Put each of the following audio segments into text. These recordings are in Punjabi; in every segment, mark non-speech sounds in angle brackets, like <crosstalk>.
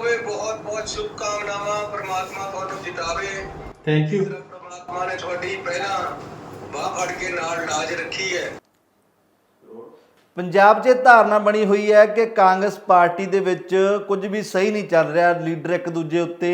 ਹੋਵੇ ਬਹੁਤ ਬਹੁਤ ਸ਼ੁਭਕਾਮਨਾਵਾਂ ਪ੍ਰਮਾਤਮਾ ਤੁਹਾਨੂੰ ਜਿਤਾਵੇ। ਥੈਂਕ ਯੂ ਪ੍ਰਮਾਤਮਾ ਨੇ ਤੁਹਾਡੀ ਪਹਿਲਾਂ ਬਾਹ ਫੜ ਕੇ ਨਾਲ ਲਾਜ ਰੱਖੀ ਹੈ। ਪੰਜਾਬ 'ਚ ਇਹ ਧਾਰਨਾ ਬਣੀ ਹੋਈ ਹੈ ਕਿ ਕਾਂਗਰਸ ਪਾਰਟੀ ਦੇ ਵਿੱਚ ਕੁਝ ਵੀ ਸਹੀ ਨਹੀਂ ਚੱਲ ਰਿਹਾ। ਲੀਡਰ ਇੱਕ ਦੂਜੇ ਉੱਤੇ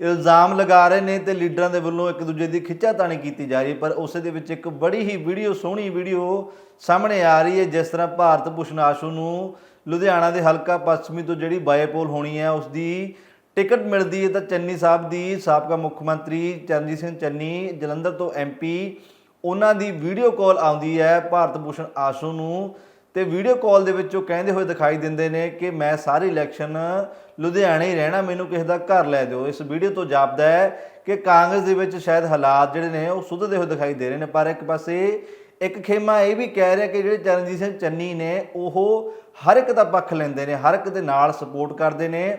ਇਲਜ਼ਾਮ ਲਗਾ ਰਹੇ ਨੇ ਤੇ ਲੀਡਰਾਂ ਦੇ ਵੱਲੋਂ ਇੱਕ ਦੂਜੇ ਦੀ ਖਿੱਚਾਤਾਣੀ ਕੀਤੀ ਜਾ ਰਹੀ ਹੈ। ਪਰ ਉਸੇ ਦੇ ਵਿੱਚ ਇੱਕ ਬੜੀ ਹੀ ਵੀਡੀਓ, ਸੋਹਣੀ ਵੀਡੀਓ ਸਾਹਮਣੇ ਆ ਰਹੀ ਹੈ, ਜਿਸ ਤਰ੍ਹਾਂ ਭਾਰਤ ਭੂਸ਼ਣ ਆਸ਼ੂ ਨੂੰ ਲੁਧਿਆਣਾ ਦੇ ਹਲਕਾ ਪੱਛਮੀ ਤੋਂ ਜਿਹੜੀ ਬਾਇਪੋਲ ਹੋਣੀ ਹੈ, ਉਸ ਦੀ ਟਿਕਟ ਮਿਲਦੀ ਹੈ ਤਾਂ ਚੰਨੀ ਸਾਹਿਬ ਦੀ ਸਾਬਕਾ ਮੁੱਖ ਮੰਤਰੀ ਚਰਨਜੀਤ ਸਿੰਘ ਚੰਨੀ, ਜਲੰਧਰ ਤੋਂ ਐਮਪੀ ਉਹਨਾਂ ਦੀ ਵੀਡੀਓ ਕਾਲ ਆਉਂਦੀ ਹੈ। ਭਾਰਤ ਭੂਸ਼ਣ ਆਸ਼ੂ ਨੂੰ ਤੇ ਵੀਡੀਓ ਕਾਲ ਦੇ ਵਿੱਚ ਉਹ ਕਹਿੰਦੇ ਹੋਏ ਦਿਖਾਈ ਦਿੰਦੇ ਨੇ ਕਿ ਮੈਂ ਸਾਰੀ ਇਲੈਕਸ਼ਨ ਲੁਧਿਆਣੇ ਹੀ ਰਹਿਣਾ, ਮੈਨੂੰ ਕਿਸੇ ਦਾ ਘਰ ਲੈ ਦਿਓ। ਇਸ ਵੀਡੀਓ ਤੋਂ ਜਾਪਦਾ ਹੈ ਕਿ ਕਾਂਗਰਸ ਦੇ ਵਿੱਚ ਸ਼ਾਇਦ ਹਾਲਾਤ ਜਿਹੜੇ ਨੇ ਉਹ ਸੁਧਰਦੇ ਹੋਏ ਦਿਖਾਈ ਦੇ ਰਹੇ ਨੇ, ਪਰ ਇੱਕ ਪਾਸੇ ਇੱਕ ਖੇਮਾ ਇਹ ਵੀ ਕਹਿ ਰਿਹਾ ਕਿ ਜਿਹੜੇ ਚਰਨਜੀਤ ਸਿੰਘ ਚੰਨੀ ਨੇ, ਉਹ ਹਰ ਇੱਕ ਦਾ ਪੱਖ ਲੈਂਦੇ ਨੇ, ਹਰ ਇੱਕ ਦੇ ਨਾਲ ਸਪੋਰਟ ਕਰਦੇ ਨੇ,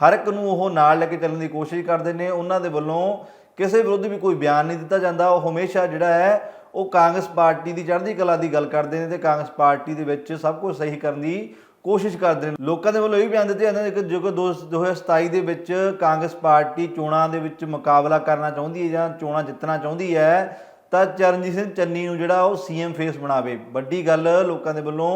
ਹਰ ਇੱਕ ਨੂੰ ਉਹ ਨਾਲ ਲੈ ਕੇ ਚੱਲਣ ਦੀ ਕੋਸ਼ਿਸ਼ ਕਰਦੇ ਨੇ। ਉਹਨਾਂ ਦੇ ਵੱਲੋਂ ਕਿਸੇ ਵਿਰੁੱਧ ਵੀ ਕੋਈ ਬਿਆਨ ਨਹੀਂ ਦਿੱਤਾ ਜਾਂਦਾ। ਉਹ ਹਮੇਸ਼ਾ ਜਿਹੜਾ ਹੈ ਉਹ ਕਾਂਗਰਸ ਪਾਰਟੀ ਦੀ ਚੜ੍ਹਦੀ ਕਲਾ ਦੀ ਗੱਲ ਕਰਦੇ ਨੇ ਤੇ ਕਾਂਗਰਸ ਪਾਰਟੀ ਦੇ ਵਿੱਚ ਸਭ ਕੁਝ ਸਹੀ ਕਰਨ ਦੀ ਕੋਸ਼ਿਸ਼ ਕਰਦੇ ਨੇ। ਲੋਕਾਂ ਦੇ ਵੱਲੋਂ ਇਹ ਵੀ ਬਿਆਨ ਦਿੱਤੇ ਜਾਂਦੇ ਨੇ ਕਿ ਜੋ ਕਿ ਦੋ- 2027 ਦੇ ਵਿੱਚ ਕਾਂਗਰਸ ਪਾਰਟੀ ਚੋਣਾਂ ਦੇ ਵਿੱਚ ਮੁਕਾਬਲਾ ਕਰਨਾ ਚਾਹੁੰਦੀ ਹੈ ਜਾਂ ਚੋਣਾਂ ਜਿੱਤਣਾ ਚਾਹੁੰਦੀ ਹੈ, ਤਾਂ ਚਰਨਜੀਤ ਸਿੰਘ ਚੰਨੀ ਨੂੰ ਜਿਹੜਾ ਉਹ ਸੀਐਮ ਫੇਸ ਬਣਾਵੇ। ਵੱਡੀ ਗੱਲ ਲੋਕਾਂ ਦੇ ਵੱਲੋਂ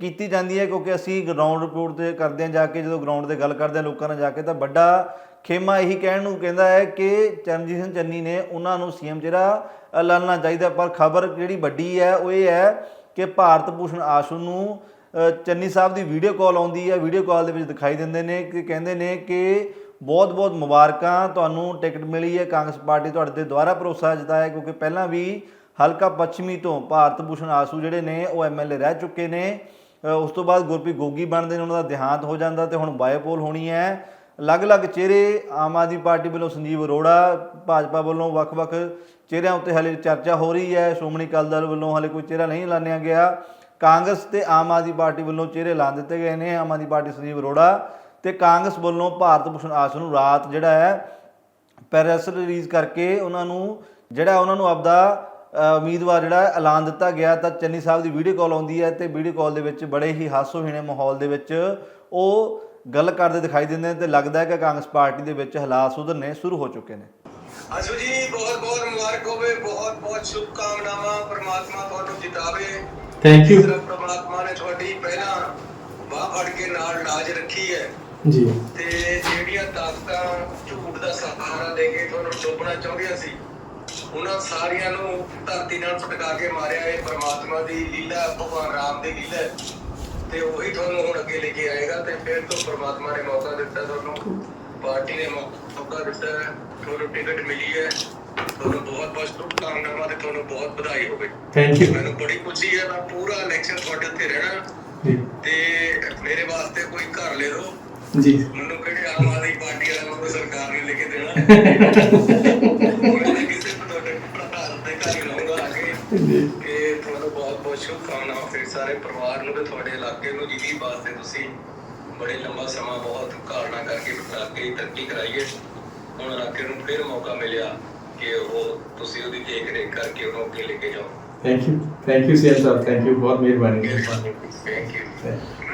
ਕੀਤੀ ਜਾਂਦੀ ਹੈ ਕਿਉਂਕਿ ਅਸੀਂ ਗਰਾਊਂਡ ਰਿਪੋਰਟ ਤੇ ਕਰਦੇ ਹਾਂ, ਜਾ ਕੇ ਜਦੋਂ ਗਰਾਊਂਡ ਤੇ ਗੱਲ ਕਰਦੇ ਹਾਂ ਲੋਕਾਂ ਨਾਲ ਜਾ ਕੇ, ਤਾਂ ਵੱਡਾ ਖੇਮਾ ਇਹੀ ਕਹਿਣ ਨੂੰ ਕਹਿੰਦਾ ਹੈ ਕਿ ਚਰਨਜੀਤ ਸਿੰਘ ਚੰਨੀ ਨੇ ਉਹਨਾਂ ਨੂੰ ਸੀਐਮ ਜਿਹੜਾ ਐਲਾਨਣਾ ਚਾਹੀਦਾ ਪਰ ਖਬਰ ਜਿਹੜੀ ਵੱਡੀ ਹੈ, ਉਹ ਇਹ ਹੈ ਕਿ ਭਾਰਤ ਭੂਸ਼ਣ ਆਸ਼ੂ ਨੂੰ ਚੰਨੀ ਸਾਹਿਬ ਦੀ ਵੀਡੀਓ ਕਾਲ ਆਉਂਦੀ ਹੈ। ਵੀਡੀਓ ਕਾਲ ਦੇ ਵਿੱਚ ਦਿਖਾਈ ਦਿੰਦੇ ਨੇ ਕਿ ਕਹਿੰਦੇ ਨੇ ਕਿ ਬਹੁਤ ਬਹੁਤ ਮੁਬਾਰਕਾਂ ਤੁਹਾਨੂੰ ਟਿਕਟ ਮਿਲੀ ਹੈ। ਕਾਂਗਰਸ ਪਾਰਟੀ ਤੁਹਾਡੇ ਤੇ ਦੁਆਰਾ ਭਰੋਸਾ ਜਤਾਇਆ ਕਿਉਂਕਿ ਪਹਿਲਾਂ ਵੀ ਹਲਕਾ ਪੱਛਮੀ ਤੋਂ ਭਾਰਤ ਭੂਸ਼ਣ ਆਸੂ ਜਿਹੜੇ ਨੇ, ਉਹ ਐਮਐਲਏ ਰਹਿ ਚੁੱਕੇ ਨੇ। ਉਸ ਤੋਂ ਬਾਅਦ ਗੁਰਪ੍ਰੀਤ ਗੋਗੀ ਬਣਦੇ ਨੇ, ਉਹਨਾਂ ਦਾ ਦੇਹਾਂਤ ਹੋ ਜਾਂਦਾ ਤੇ ਹੁਣ ਬਾਇਓਪੋਲ ਹੋਣੀ ਹੈ। ਅਲੱਗ-ਅਲੱਗ ਚਿਹਰੇ ਆਮ ਆਦਮੀ ਪਾਰਟੀ ਵੱਲੋਂ ਸੰਜੀਵ ਅਰੋੜਾ ਭਾਜਪਾ ਵੱਲੋਂ ਵੱਖ-ਵੱਖ ਚਿਹਰਿਆਂ ਉੱਤੇ ਹਲੇ ਚਰਚਾ ਹੋ ਰਹੀ ਹੈ। ਸ਼੍ਰੋਮਣੀ ਅਕਾਲੀ ਦਲ ਵੱਲੋਂ ਹਲੇ ਕੋਈ ਚਿਹਰਾ ਨਹੀਂ ਐਲਾਨਿਆ ਗਿਆ। ਕਾਂਗਰਸ ਤੇ ਆਮ ਆਦਮੀ ਪਾਰਟੀ ਵੱਲੋਂ ਚਿਹਰੇ ਐਲਾਨ ਦਿੱਤੇ ਗਏ ਨੇ ਆਮ ਆਦਮੀ ਪਾਰਟੀ ਸੰਜੀਵ ਅਰੋੜਾ ਤੇ ਕਾਂਗਰਸ ਵੱਲੋਂ ਭਾਰਤ ਭੂਸ਼ਣ ਆਸ ਨੂੰ ਰਾਤ ਜਿਹੜਾ ਹੈ, ਪ੍ਰੈਸ ਰਿਲੀਜ਼ ਕਰਕੇ ਉਹਨਾਂ ਨੂੰ ਜਿਹੜਾ ਉਹਨਾਂ ਨੂੰ ਆਪਦਾ ਉਮੀਦਵਾਰ ਜਿਹੜਾ ਐਲਾਨ ਦਿੱਤਾ ਗਿਆ। ਤਾਂ ਚੰਨੀ ਸਾਹਿਬ ਦੀ ਵੀਡੀਓ ਕਾਲ ਆਉਂਦੀ ਹੈ ਤੇ ਵੀਡੀਓ ਕਾਲ ਦੇ ਵਿੱਚ ਬੜੇ ਹੀ ਹਾਸੋਹੀਣੇ ਮਾਹੌਲ ਦੇ ਵਿੱਚ ਉਹ ਗੱਲ ਕਰਦੇ ਦਿਖਾਈ ਦਿੰਦੇ ਨੇ ਤੇ ਲੱਗਦਾ ਹੈ ਕਿ ਕਾਂਗਰਸ ਪਾਰਟੀ ਦੇ ਵਿੱਚ ਹਾਲਾਤ ਸੁਧਰਨੇ ਸ਼ੁਰੂ ਹੋ ਚੁੱਕੇ ਨੇ। ਆਸ਼ੂ ਜੀ ਬਹੁਤ ਬਹੁਤ ਮੁਬਾਰਕ ਹੋਵੇ ਬਹੁਤ ਬਹੁਤ ਸ਼ੁਭਕਾਮਨਾਵਾਂ ਪ੍ਰਮਾਤਮਾ ਤੁਹਾਨੂੰ ਜਿਤਾਵੇ। ਥੈਂਕ ਯੂ ਪ੍ਰਮਾਤਮਾ ਨੇ ਤੁਹਾਡੀ ਪਹਿਲਾਂ ਬਾਹ ਫੜ ਕੇ ਨਾਲ ਲਾਜ ਰੱਖੀ ਹੈ। ਜੀ। ਤੇ ਜਿਹੜੀਆਂ ਤਾਕਤਾਂ ਝੂਠ ਦਾ ਸਹਾਰਾ ਦੇ ਕੇ ਤੁਹਾਨੂੰ ਡੋਬਣਾ ਚਾਹੁੰਦੀਆਂ ਸੀ ਉਹਨਾਂ ਸਾਰੀਆਂ ਨੂੰ ਧਰਤੀ ਨਾਲ ਪਟਕਾ ਕੇ ਮਾਰਿਆ ਇਹ ਪ੍ਰਮਾਤਮਾ ਦੀ ਲੀਲਾ ਭਗਵਾਨ ਰਾਮ ਦੀ ਲੀਲਾ ਹੈ। ਤੇ ਉਹੀ ਤੁਹਾਨੂੰ ਹੁਣ ਅੱਗੇ ਲੈ ਕੇ ਆਏਗਾ ਤੇ ਫਿਰ ਤੋਂ ਪ੍ਰਮਾਤਮਾ ਨੇ ਮੌਕਾ ਦਿੱਤਾ ਤੁਹਾਨੂੰ। ਪਾਰਟੀ ਨੇ ਮੌਕਾ ਦਿੱਤਾ ਤੁਹਾਨੂੰ ਟਿਕਟ ਮਿਲੀ ਹੈ। ਤੁਹਾਨੂੰ ਬਹੁਤ ਬਹੁਤ ਸ਼ੁਭਕਾਮਨਾਵਾਂ ਤੇ ਤੁਹਾਨੂੰ ਬਹੁਤ ਵਧਾਈ ਹੋਵੇ। ਥੈਂਕ ਯੂ ਮੈਨੂੰ ਬੜੀ ਖੁਸ਼ੀ ਹੈ ਮੈਂ ਪੂਰਾ ਇਲੈਕਸ਼ਨ ਤੁਹਾਡੇ ਉੱਤੇ ਰਹਿਣਾ। ਤੇ ਮੇਰੇ ਵਾਸਤੇ ਕੋਈ ਘਰ ਲੈ ਦਿਓ ਜੀ। ਮੈਨੂੰ ਕਿਹੜੇ ਆਮ ਆਦਮੀ ਪਾਰਟੀ ਵਾਲਿਆਂ ਨੂੰ ਕੋਈ ਸਰਕਾਰ ਨੇ ਲੈ ਕੇ ਦੇਣਾ <laughs> ਮੈਂ ਕਿਸੇ ਨੂੰ ਤੁਹਾਡੇ ਪ੍ਰਧਾਨ ਹੀ ਕੇ ਜੀ ਕਿ ਤੁਹਾਨੂੰ ਬਹੁਤ ਬਹੁਤ ਸ਼ੁਭਕਾਮਨਾਵਾਂ ਫਿਰ ਸਾਰੇ ਪਰਿਵਾਰ ਨੂੰ ਤੇ ਤੁਹਾਡੇ ਇਲਾਕੇ ਨੂੰ ਜਿਹਦੀ ਵਾਸਤੇ ਤੁਸੀਂ ਬੜੇ ਲੰਬਾ ਸਮਾਂ ਬਹੁਤ ਕਾਰਨਾ ਕਰਕੇ ਇਲਾਕੇ ਤਰੱਕੀ ਕਰਾਈਏ। ਹੁਣ ਇਲਾਕੇ ਨੂੰ ਫਿਰ ਮੌਕਾ ਮਿਲਿਆ ਕਿ ਉਹ ਤੁਸੀਂ ਉਹਦੀ ਦੇਖ ਰੇਖ ਕਰਕੇ ਉਹਨੂੰ ਅੱਗੇ ਲੈ ਕੇ ਜਾਓ। Thank you thank you CM Sahib thank you ਬਹੁਤ ਮਿਹਰਬਾਨੀ। Thank you.